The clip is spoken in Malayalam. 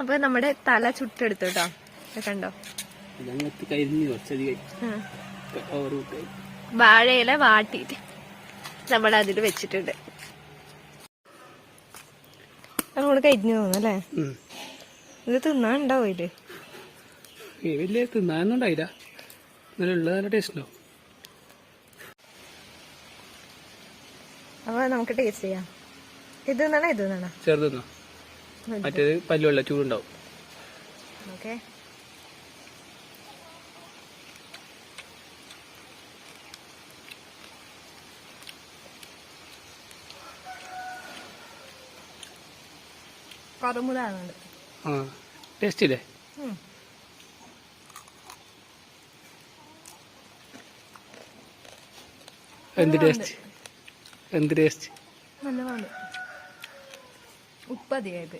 അപ്പൊ നമ്മുടെ തല ചുട്ടെടുത്തു കേട്ടോ. കണ്ടോ? വാഴയില വാട്ടിയിട്ട് നമ്മൾ അതിൽ വെച്ചിട്ടുണ്ട്. അങ്ങോട്ട് കരിഞ്ഞു തോന്നല്ലേ ഇത് തിന്നാണ്ടാവും ഇത്? ഏ വലിയ തിന്നാനൊന്നും ഉണ്ടായില്ല. നല്ല ഉള്ള നല്ല ടേസ്റ്റ് ഉണ്ടാവും അപ്പൊ നമുക്ക് ടേസ്റ്റ് ചെയ്യാം. ഇത് നിന്നാണോ ഇത് നിന്നാണോ ചെറുതെന്നോ മറ്റേത് പല്ലുള്ള ചൂടുണ്ടാവും. ഓക്കെ. കറുമുറാണുണ്ട് ആ ടേസ്റ്റ് ഇല്ലേ എന്ത് ടേസ്റ്റ്? എന്ത് ടേസ്റ്റ്? നല്ലതാണ് വേണ്ട. ഉപ്പ് അധികമായിട്ട്